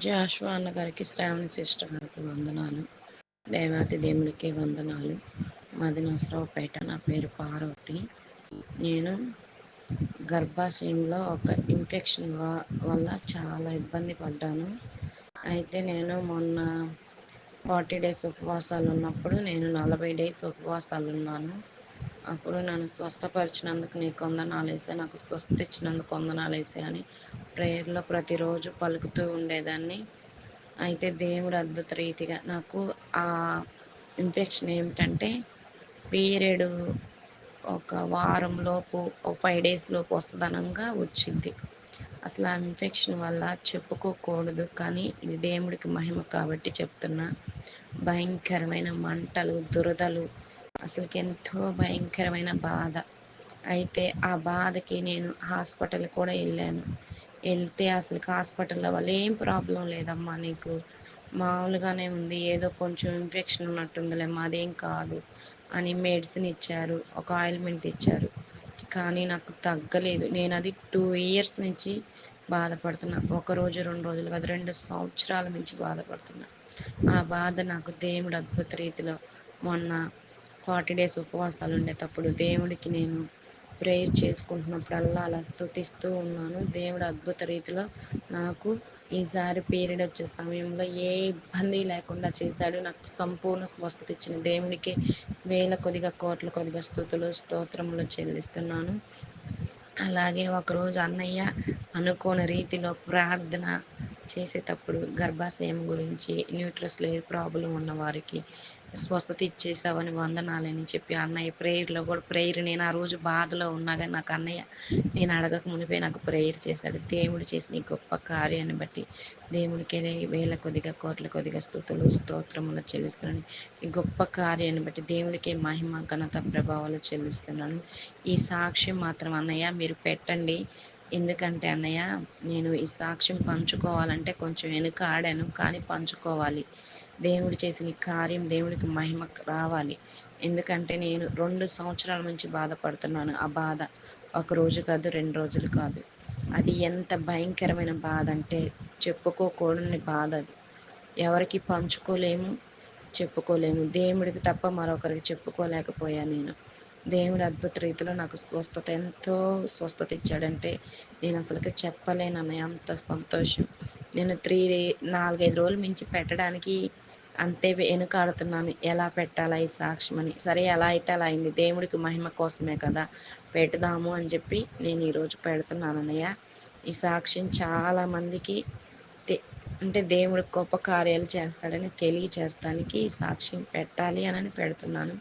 జాషువా అన్న గారికి సిస్టర్ గారికి వందనాలు. దేవాతి దేవునికి వందనాలు. మాది నా పేరు పార్వతి. నేను గర్భాశయంలో ఒక ఇన్ఫెక్షన్ వల్ల చాలా ఇబ్బంది పడ్డాను. అయితే నేను మొన్న ఫార్టీ డేస్ ఉపవాసాలు ఉన్నప్పుడు నేను నలభై డేస్ ఉపవాసాలు ఉన్నాను అప్పుడు నన్ను స్వస్థపరిచినందుకు నీకు వందనాలేసా నాకు స్వస్థ ఇచ్చినందుకు వందనాలేసా అని ప్రేయర్లో ప్రతిరోజు పలుకుతూ ఉండేదాన్ని. అయితే దేవుడు అద్భుత రీతిగా నాకు ఆ ఇన్ఫెక్షన్ ఏమిటంటే పీరియడ్ ఒక వారంలోపు ఒక ఫైవ్ డేస్ లోపు వస్తుందనంగా వచ్చింది అసలు ఆ ఇన్ఫెక్షన్ వల్ల చెప్పుకోకూడదు కానీ ఇది దేవుడికి మహిమ కాబట్టి చెప్తున్నా. భయంకరమైన మంటలు దురదలు అసలుకి ఎంతో భయంకరమైన బాధ. అయితే ఆ బాధకి నేను హాస్పిటల్ కూడా వెళ్ళాను. వెళ్తే అసలు హాస్పిటల్లో వాళ్ళు ఏం ప్రాబ్లం లేదమ్మా నీకు. మామూలుగానే ఉంది. ఏదో కొంచెం ఇన్ఫెక్షన్ ఉన్నట్టుందిలేమ్మా అదేం కాదు అని మెడిసిన్ ఇచ్చారు. ఒక ఆయిల్మెంట్ ఇచ్చారు. కానీ నాకు తగ్గలేదు. నేను అది టూ ఇయర్స్ నుంచి బాధపడుతున్నా. ఒక రోజు రెండు రోజులు కాదు రెండు సంవత్సరాల నుంచి బాధపడుతున్నా. ఆ బాధ నాకు దేవుడు అద్భుత రీతిలో మొన్న ఫార్టీ డేస్ ఉపవాసాలు ఉండేటప్పుడు దేవుడికి నేను ప్రేయర్ చేసుకుంటున్నప్పుడల్లా అలా స్థుతిస్తూ ఉన్నాను. దేవుడు అద్భుత రీతిలో నాకు ఈసారి పీరియడ్ వచ్చే సమయంలో ఏ ఇబ్బంది లేకుండా చేశాడు. నాకు సంపూర్ణ స్వస్థత ఇచ్చిన దేవునికి వేల కొద్దిగా కోట్ల కొద్దిగా స్థుతులు స్తోత్రములు చెల్లిస్తున్నాను. అలాగే ఒకరోజు అన్నయ్య అనుకోని రీతిలో ప్రార్థన చేసేటప్పుడు గర్భాశయం గురించి న్యూట్రస్ లేదు ప్రాబ్లం ఉన్న వారికి స్వస్థత ఇచ్చేసావని వందనాలని చెప్పి అన్నయ్య ప్రేయర్లో కూడా ప్రేయర్ నేను ఆ రోజు బాధలో ఉన్నా కానీ నాకు అన్నయ్య నేను అడగక మునిపే నాకు ప్రేయర్ చేశాడు. దేవుడు చేసిన ఈ గొప్ప కార్యాన్ని బట్టి దేవుడికి వేల కొద్దిగా కోట్ల కొద్దిగా స్థుతులు స్తోత్రములు చెల్లిస్తున్నాను ఈ గొప్ప కార్యాన్ని బట్టి దేవుడికి మహిమ ఘనత ప్రభావాలు చెల్లిస్తున్నాను. ఈ సాక్ష్యం మాత్రం అన్నయ్య మీరు పెట్టండి. ఎందుకంటే అన్నయ్య నేను ఈ సాక్ష్యం పంచుకోవాలంటే కొంచెం వెనుక ఆడాను కానీ పంచుకోవాలి. దేవుడు చేసిన కార్యం దేవుడికి మహిమ రావాలి. ఎందుకంటే నేను రెండు సంవత్సరాల నుంచి బాధపడుతున్నాను. ఆ బాధ ఒక రోజు కాదు రెండు రోజులు కాదు. అది ఎంత భయంకరమైన బాధ అంటే చెప్పుకోకూడని బాధ అది. ఎవరికి పంచుకోలేము చెప్పుకోలేము. దేవుడికి తప్ప మరొకరికి చెప్పుకోలేకపోయా నేను. దేవుడు అద్భుత రీతిలో నాకు స్వస్థత ఎంతో స్వస్థత ఇచ్చాడంటే నేను అసలుకి చెప్పలేనన్నయ్య అంత సంతోషం. నేను త్రీ నాలుగైదు రోజులు మించి పెట్టడానికి అంతే వెనుకాడుతున్నాను. ఎలా పెట్టాలా ఈ సాక్ష్యమని? సరే ఎలా అయితే అలా అయింది. దేవుడికి మహిమ కోసమే కదా పెడదాము అని చెప్పి నేను ఈరోజు పెడుతున్నాను అన్నయ్య. ఈ సాక్ష్యం చాలామందికి అంటే దేవుడు గొప్ప కార్యాలు చేస్తాడని తెలియచేస్తానికి ఈ సాక్ష్యం పెట్టాలి అని పెడుతున్నాను.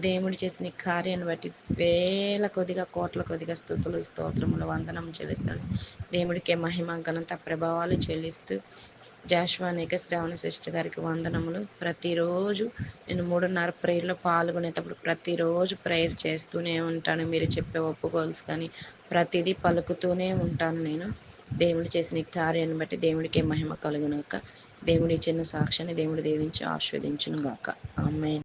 దేవుడు చేసిన కార్యాన్ని బట్టి వేల కొద్దిగా కోట్ల కొద్దిగా స్థుతులు స్తోత్రములు వందనం చెల్లిస్తాను దేవుడికి మహిమ ఘనత ప్రభావాలు చెల్లిస్తూ జాష్వానిక శ్రావణ సిస్టర్ గారికి వందనములు. ప్రతిరోజు నేను మూడున్నర ప్రేయర్లో పాల్గొనేటప్పుడు ప్రతిరోజు ప్రేయర్ చేస్తూనే ఉంటాను. మీరు చెప్పే ఒప్పుకోల్స్ కానీ ప్రతిదీ పలుకుతూనే ఉంటాను నేను. దేవుడు చేసిన కార్యాన్ని బట్టి దేవుడికే మహిమ కలుగునక దేవుడి చిన్న సాక్ష్యాన్ని దేవుడు దీవించి ఆస్వాదించును గాక ఆమె